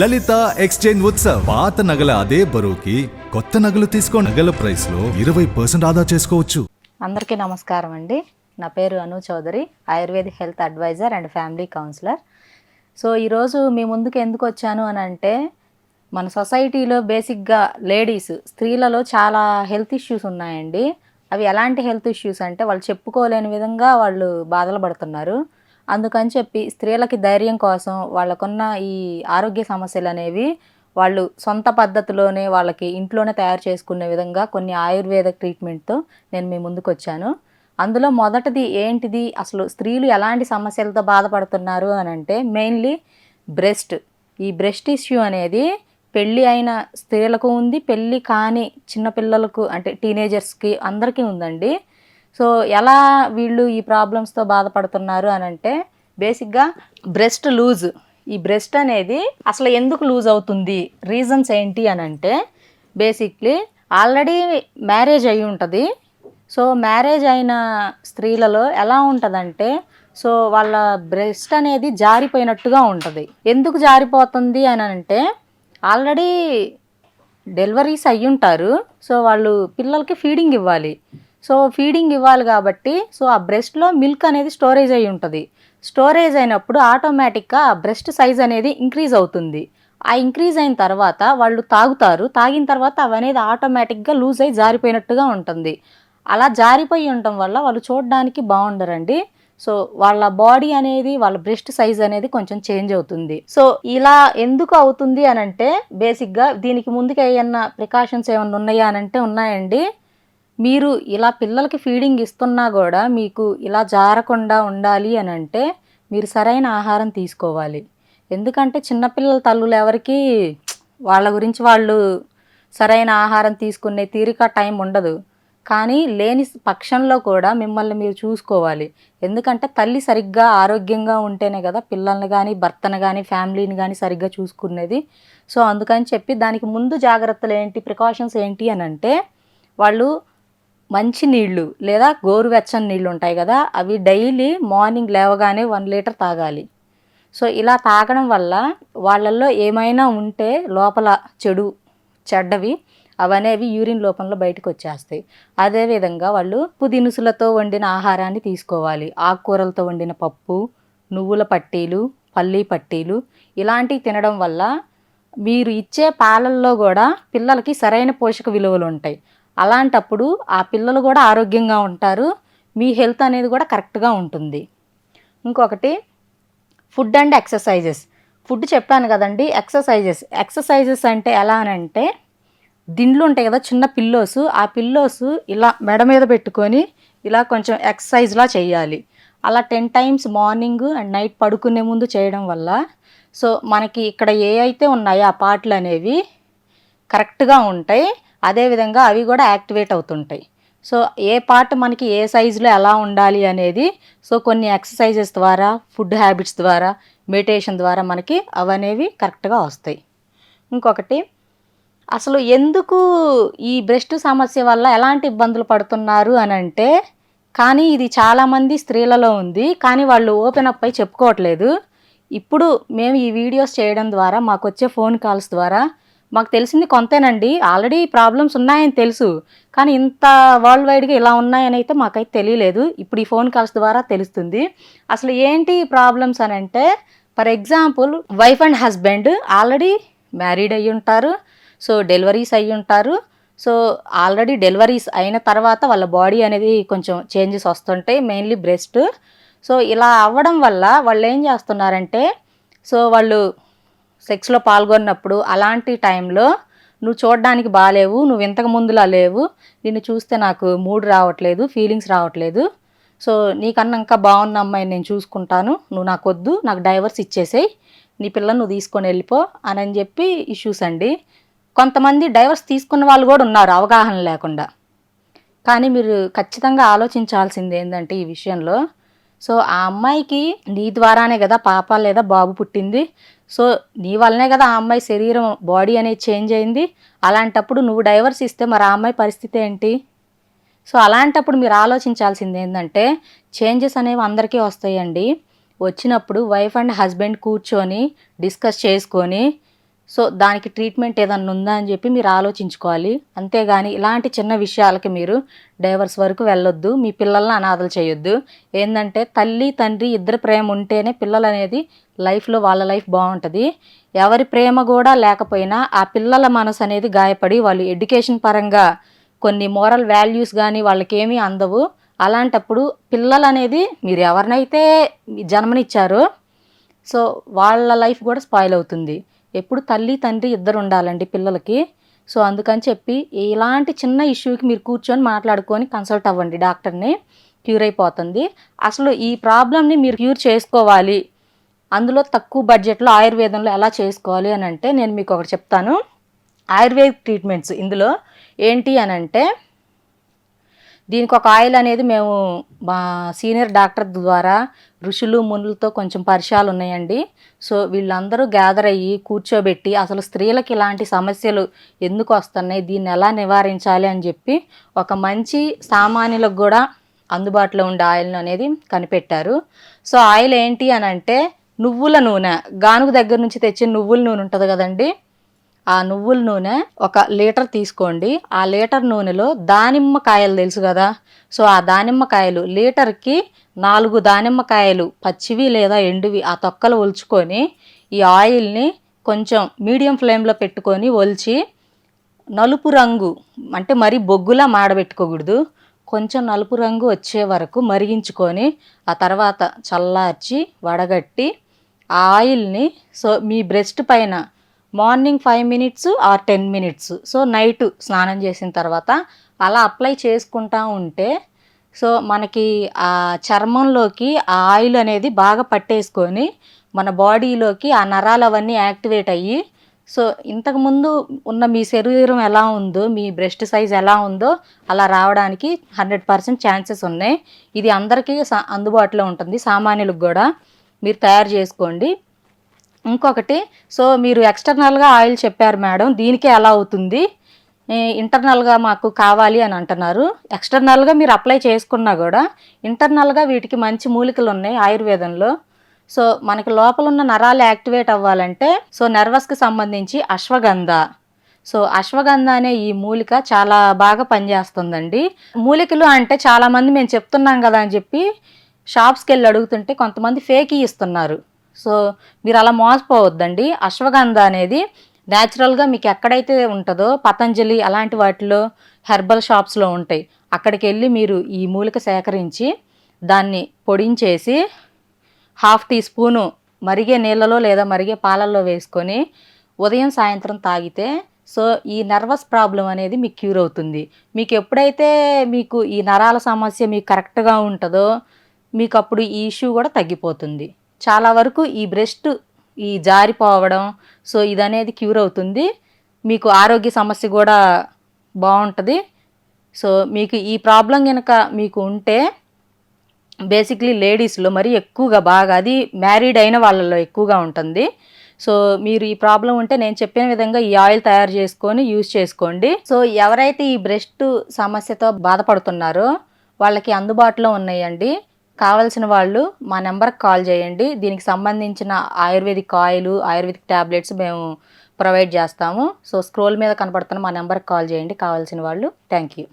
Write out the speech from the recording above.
లలిత exchange Utsav. పాత నగల అదే బరువుకి కొత్త నగలు తీసుకో నగల ప్రైస్లో ఇరవై పర్సెంట్ ఆదా చేసుకోవచ్చు. అందరికీ నమస్కారం అండి. నా పేరు Anu Chaudhary Ayurveda health advisor and family counsellor. So ఈరోజు మీ ముందుకు ఎందుకు వచ్చాను అని అంటే మన సొసైటీలో బేసిక్గా లేడీస్ స్త్రీలలో చాలా హెల్త్ ఇష్యూస్ ఉన్నాయండి. అవి ఎలాంటి హెల్త్ ఇష్యూస్ అంటే వాళ్ళు చెప్పుకోలేని విధంగా వాళ్ళు బాధలు పడుతున్నారు. అందుకని చెప్పి స్త్రీలకి ధైర్యం కోసం వాళ్ళకున్న ఈ ఆరోగ్య సమస్యలు అనేవి వాళ్ళు సొంత పద్ధతిలోనే వాళ్ళకి ఇంట్లోనే తయారు చేసుకునే విధంగా కొన్ని ఆయుర్వేద ట్రీట్మెంట్తో నేను మీ ముందుకు వచ్చాను అందులో మొదటిది ఏంటిది? అసలు స్త్రీలు ఎలాంటి సమస్యలతో బాధపడుతున్నారు అని అంటే మెయిన్లీ బ్రెస్ట్. ఈ బ్రెస్ట్ ఇష్యూ అనేది పెళ్ళి అయిన స్త్రీలకు ఉంది పెళ్ళి కాని చిన్నపిల్లలకు అంటే టీనేజర్స్కి అందరికీ ఉందండి. సో ఎలా వీళ్ళు ఈ ప్రాబ్లమ్స్తో బాధపడుతున్నారు అని అంటే బేసిక్గా బ్రెస్ట్ లూజ్ ఈ బ్రెస్ట్ అనేది అసలు ఎందుకు లూజ్ అవుతుంది? రీజన్స్ ఏంటి అని అంటే బేసిక్లీ ఆల్రెడీ మ్యారేజ్ అయి ఉంటుంది. సో మ్యారేజ్ అయిన స్త్రీలలో ఎలా ఉంటుందంటే సో వాళ్ళ బ్రెస్ట్ అనేది జారిపోయినట్టుగా ఉంటుంది. ఎందుకు జారిపోతుంది అని అంటే ఆల్రెడీ డెలివరీస్ అయ్యి ఉంటారు సో వాళ్ళు పిల్లలకి ఫీడింగ్ ఇవ్వాలి. సో ఫీడింగ్ ఇవ్వాలి కాబట్టి సో ఆ బ్రెస్ట్లో మిల్క్ అనేది స్టోరేజ్ అయి ఉంటుంది. స్టోరేజ్ అయినప్పుడు ఆటోమేటిక్గా ఆ బ్రెస్ట్ సైజ్ అనేది ఇంక్రీజ్ అవుతుంది. ఆ ఇంక్రీజ్ అయిన తర్వాత వాళ్ళు తాగుతారు. తాగిన తర్వాత అవి అనేది ఆటోమేటిక్గా లూజ్ అయి జారిపోయినట్టుగా ఉంటుంది. అలా జారిపోయి ఉండటం వల్ల వాళ్ళు చూడడానికి బాగుండరండి. సో వాళ్ళ బాడీ అనేది వాళ్ళ బ్రెస్ట్ సైజ్ అనేది కొంచెం చేంజ్ అవుతుంది. సో ఇలా ఎందుకు అవుతుంది అని అంటే బేసిక్గా దీనికి ముందుకు ఏమన్నా ప్రికాషన్స్ ఏమన్నా ఉన్నాయా అని అంటే ఉన్నాయండి. మీరు ఇలా పిల్లలకి ఫీడింగ్ ఇస్తున్నా కూడా మీకు ఇలా జారకుండా ఉండాలి అని అంటే మీరు సరైన ఆహారం తీసుకోవాలి. ఎందుకంటే చిన్నపిల్లల తల్లులు ఎవరికి వాళ్ళ గురించి వాళ్ళు సరైన ఆహారం తీసుకునే తీరిక టైం ఉండదు. కానీ లేని పక్షంలో కూడా మిమ్మల్ని మీరు చూసుకోవాలి. ఎందుకంటే తల్లి సరిగ్గా ఆరోగ్యంగా ఉంటేనే కదా పిల్లల్ని కానీ భర్తను కానీ ఫ్యామిలీని కానీ సరిగ్గా చూసుకునేది. సో అందుకని చెప్పి దానికి ముందు జాగ్రత్తలు ఏంటి ప్రికాషన్స్ ఏంటి అని అంటే వాళ్ళు మంచి నీళ్ళు లేదా గోరువెచ్చని నీళ్ళు ఉంటాయి కదా అవి డైలీ మార్నింగ్ లేవగానే వన్ లీటర్ తాగాలి. సో ఇలా తాగడం వల్ల వాళ్ళల్లో ఏమైనా ఉంటే లోపల చెడు చెడ్డవి అవనేవి యూరిన్ లోపంలో బయటకు వచ్చేస్తాయి. అదేవిధంగా వాళ్ళు పుదినుసులతో వండిన ఆహారాన్ని తీసుకోవాలి. ఆకుకూరలతో వండిన పప్పు నువ్వుల పట్టీలు పల్లీ పట్టీలు ఇలాంటివి తినడం వల్ల మీరు ఇచ్చే పాలల్లో కూడా పిల్లలకి సరైన పోషక విలువలు ఉంటాయి. అలాంటప్పుడు ఆ పిల్లలు కూడా ఆరోగ్యంగా ఉంటారు. మీ హెల్త్ అనేది కూడా కరెక్ట్గా ఉంటుంది. ఇంకొకటి ఫుడ్ అండ్ ఎక్సర్సైజెస్. ఫుడ్ చెప్పాను కదండి ఎక్సర్సైజెస్. ఎక్సర్సైజెస్ అంటే ఎలా అని అంటే దిండ్లు ఉంటాయి కదా చిన్న పిల్లోస్ ఆ పిల్లోస్ ఇలా మెడ మీద పెట్టుకొని ఇలా కొంచెం ఎక్సర్సైజ్లా చేయాలి. అలా ten times morning and night పడుకునే ముందు చేయడం వల్ల సో మనకి ఇక్కడ ఏ అయితే ఉన్నాయో ఆ పాటలు అనేవి కరెక్ట్గా ఉంటాయి. అదేవిధంగా అవి కూడా యాక్టివేట్ అవుతుంటాయి. సో ఏ పార్ట్ మనకి ఏ సైజులో ఎలా ఉండాలి అనేది సో కొన్ని ఎక్సర్సైజెస్ ద్వారా ఫుడ్ హ్యాబిట్స్ ద్వారా మెడిటేషన్ ద్వారా మనకి అవనేవి కరెక్ట్గా వస్తాయి. ఇంకొకటి అసలు ఎందుకు ఈ బ్రెస్ట్ సమస్య వల్ల ఎలాంటి ఇబ్బందులు పడుతున్నారు అని అంటే కానీ ఇది చాలామంది స్త్రీలలో ఉంది కానీ వాళ్ళు ఓపెన్ అప్ అయి చెప్పుకోవట్లేదు. ఇప్పుడు మేము ఈ వీడియోస్ చేయడం ద్వారా మాకు వచ్చే ఫోన్ కాల్స్ ద్వారా మాకు తెలిసింది కొంతేనండి. ఆల్రెడీ ప్రాబ్లమ్స్ ఉన్నాయని తెలుసు. కానీ ఇంత వరల్డ్ వైడ్గా ఇలా ఉన్నాయని అయితే మాకైతే తెలియలేదు. ఇప్పుడు ఈ ఫోన్ కాల్స్ ద్వారా తెలుస్తుంది. అసలు ఏంటి ప్రాబ్లమ్స్ అని అంటే for example wife and husband already married అయ్యి ఉంటారు. సో డెలివరీస్ అయ్యి ఉంటారు. సో ఆల్రెడీ డెలివరీస్ అయిన తర్వాత వాళ్ళ బాడీ అనేది కొంచెం చేంజెస్ వస్తుంటాయి మెయిన్లీ బ్రెస్ట్ సో ఇలా అవ్వడం వల్ల వాళ్ళు ఏం చేస్తున్నారంటే సో వాళ్ళు సెక్స్లో పాల్గొన్నప్పుడు అలాంటి టైంలో నువ్వు చూడడానికి బాగాలేవు నువ్వు ఇంతకు ముందులా లేవు నిన్ను చూస్తే నాకు మూడ్ రావట్లేదు ఫీలింగ్స్ రావట్లేదు. సో నీకన్నా ఇంకా బాగున్న అమ్మాయిని నేను చూసుకుంటాను నువ్వు నాకు వద్దు నాకు డైవర్స్ ఇచ్చేసేయి నీ పిల్లలు నువ్వు తీసుకొని వెళ్ళిపో అని అని చెప్పి ఇష్యూస్ అండి. కొంతమంది డైవర్స్ తీసుకున్న వాళ్ళు కూడా ఉన్నారు అవగాహన లేకుండా. కానీ మీరు ఖచ్చితంగా ఆలోచించాల్సింది ఏంటంటే ఈ విషయంలో సో ఆ అమ్మాయికి నీ ద్వారానే కదా పాప లేదా బాబు పుట్టింది. సో నీ వల్లనే కదా ఆ అమ్మాయి శరీరం బాడీ అనేది చేంజ్ అయింది. అలాంటప్పుడు నువ్వు డైవర్స్ ఇస్తే మరి ఆ అమ్మాయి పరిస్థితి ఏంటి? సో అలాంటప్పుడు మీరు ఆలోచించాల్సింది ఏంటంటే చేంజెస్ అనేవి అందరికీ వస్తాయండి. వచ్చినప్పుడు వైఫ్ అండ్ హస్బెండ్ కూర్చొని డిస్కస్ చేసుకొని సో దానికి ట్రీట్మెంట్ ఏదన్నా ఉందా అని చెప్పి మీరు ఆలోచించుకోవాలి. అంతేగాని ఇలాంటి చిన్న విషయాలకి మీరు డైవర్స్ వరకు వెళ్ళొద్దు. మీ పిల్లల్ని అనాథలు చేయొద్దు. ఏంటంటే తల్లి తండ్రి ఇద్దరు ప్రేమ ఉంటేనే పిల్లలు అనేది లైఫ్లో వాళ్ళ లైఫ్ బాగుంటుంది. ఎవరి ప్రేమ కూడా లేకపోయినా ఆ పిల్లల మనసు అనేది గాయపడి వాళ్ళు ఎడ్యుకేషన్ పరంగా కొన్ని మోరల్ వాల్యూస్ కానీ వాళ్ళకి ఏమీ అందవు. అలాంటప్పుడు పిల్లలు అనేది మీరు ఎవరినైతే జన్మనిచ్చారో సో వాళ్ళ లైఫ్ కూడా స్పాయిల్ అవుతుంది. ఎప్పుడు తల్లి తండ్రి ఇద్దరు ఉండాలండి పిల్లలకి. సో అందుకని చెప్పి ఇలాంటి చిన్న ఇష్యూకి మీరు కూర్చొని మాట్లాడుకొని కన్సల్ట్ అవ్వండి డాక్టర్ని. క్యూర్ అయిపోతుంది. అసలు ఈ ప్రాబ్లమ్ని మీరు క్యూర్ చేసుకోవాలి. అందులో తక్కువ బడ్జెట్లో ఆయుర్వేదంలో ఎలా చేసుకోవాలి అని అంటే నేను మీకు ఒకటి చెప్తాను. ఆయుర్వేద ట్రీట్మెంట్స్ ఇందులో ఏంటి అని అంటే దీనికి ఒక ఆయిల్ అనేది మేము మా సీనియర్ డాక్టర్ ద్వారా ఋషులు మునులతో కొంచెం పరిచయాలు ఉన్నాయండి. సో వీళ్ళందరూ గ్యాదర్ అయ్యి కూర్చోబెట్టి అసలు స్త్రీలకు ఇలాంటి సమస్యలు ఎందుకు వస్తున్నాయి దీన్ని ఎలా నివారించాలి అని చెప్పి ఒక మంచి సామాన్యులకు కూడా అందుబాటులో ఉండే ఆయిల్ అనేది కనిపెట్టారు. సో ఆయిల్ ఏంటి అని అంటే నువ్వుల నూనె. గానుగు దగ్గర నుంచి తెచ్చే నువ్వుల నూనె ఉంటుంది కదండి. ఆ నువ్వుల నూనె ఒక లీటర్ తీసుకోండి. ఆ లీటర్ నూనెలో దానిమ్మ కాయలు తెలుసు కదా? సో ఆ దానిమ్మకాయలు లీటర్కి నాలుగు దానిమ్మకాయలు పచ్చివి లేదా ఎండువి ఆ తొక్కలు ఒలుచుకొని ఈ ఆయిల్ని కొంచెం మీడియం ఫ్లేమ్లో పెట్టుకొని ఒలిచి నలుపు రంగు అంటే మరి బొగ్గులా మాడబెట్టుకోకూడదు. కొంచెం నలుపు రంగు వచ్చే వరకు మరిగించుకొని ఆ తర్వాత చల్లార్చి వడగట్టి ఆ ఆయిల్ని సో మీ బ్రెస్ట్ పైన morning five minutes or ten minutes. So night స్నానం చేసిన తర్వాత అలా అప్లై చేసుకుంటా ఉంటే సో మనకి ఆ చర్మంలోకి ఆ ఆయిల్ అనేది బాగా పట్టేసుకొని మన బాడీలోకి ఆ నరాలు అవన్నీ యాక్టివేట్ అయ్యి సో ఇంతకుముందు ఉన్న మీ శరీరం ఎలా ఉందో మీ బ్రెస్ట్ సైజ్ ఎలా ఉందో అలా రావడానికి హండ్రెడ్ పర్సెంట్ ఛాన్సెస్ ఉన్నాయి. ఇది అందరికీ సా- అందుబాటులో ఉంటుంది. సామాన్యులకు కూడా మీరు తయారు చేసుకోండి. ఇంకొకటి సో మీరు ఎక్స్టర్నల్గా ఆయిల్ చెప్పారు మేడం దీనికే ఎలా అవుతుంది? ఇంటర్నల్గా మాకు కావాలి అని అంటున్నారు. ఎక్స్టర్నల్గా మీరు అప్లై చేసుకున్నా కూడా ఇంటర్నల్గా వీటికి మంచి మూలికలు ఉన్నాయి ఆయుర్వేదంలో. సో మనకి లోపల ఉన్న నరాలు యాక్టివేట్ అవ్వాలంటే సో నర్వస్కి సంబంధించి అశ్వగంధ. సో అశ్వగంధ అనే ఈ మూలిక చాలా బాగా పనిచేస్తుందండి. మూలికలు అంటే చాలామంది మేము చెప్తున్నాం కదా అని చెప్పి షాప్స్కి వెళ్ళి అడుగుతుంటే కొంతమంది ఫేక్ ఇస్తున్నారు. సో మీరు అలా మోసపోవద్దండి. అశ్వగంధ అనేది న్యాచురల్గా మీకు ఎక్కడైతే ఉంటుందో పతంజలి అలాంటి వాటిలో హెర్బల్ షాప్స్లో ఉంటాయి. అక్కడికి వెళ్ళి మీరు ఈ మూలిక సేకరించి దాన్ని పొడించేసి హాఫ్ టీ స్పూను మరిగే నీళ్ళలో లేదా మరిగే పాలల్లో వేసుకొని ఉదయం సాయంత్రం తాగితే సో ఈ నర్వస్ ప్రాబ్లం అనేది మీకు క్యూర్ అవుతుంది. మీకు ఎప్పుడైతే మీకు ఈ నరాల సమస్య మీకు కరెక్ట్గా ఉంటుందో మీకు అప్పుడు ఈ ఇష్యూ కూడా తగ్గిపోతుంది. చాలా వరకు ఈ బ్రెస్ట్ ఈ జారిపోవడం సో ఇది అనేది క్యూర్ అవుతుంది. మీకు ఆరోగ్య సమస్య కూడా బాగుంటుంది. సో మీకు ఈ ప్రాబ్లం కనుక మీకు ఉంటే బేసిక్లీ లేడీస్లో మరి ఎక్కువగా బాగా అది మ్యారీడ్ అయిన వాళ్ళలో ఎక్కువగా ఉంటుంది. సో మీరు ఈ ప్రాబ్లం ఉంటే నేను చెప్పిన విధంగా ఈ ఆయిల్ తయారు చేసుకొని యూజ్ చేసుకోండి. సో ఎవరైతే ఈ బ్రెస్ట్ సమస్యతో బాధపడుతున్నారో వాళ్ళకి అందుబాటులో ఉన్నాయండి. కావాల్సిన వాళ్ళు మా నెంబర్కి కాల్ చేయండి. దీనికి సంబంధించిన ఆయుర్వేదిక్ ఆయిల్ ఆయుర్వేదిక్ ట్యాబ్లెట్స్ మేము ప్రొవైడ్ చేస్తాము. సో స్క్రోల్ మీద కనపడుతున్న మా నెంబర్కి కాల్ చేయండి. కావాల్సిన వాళ్ళు. Thank you.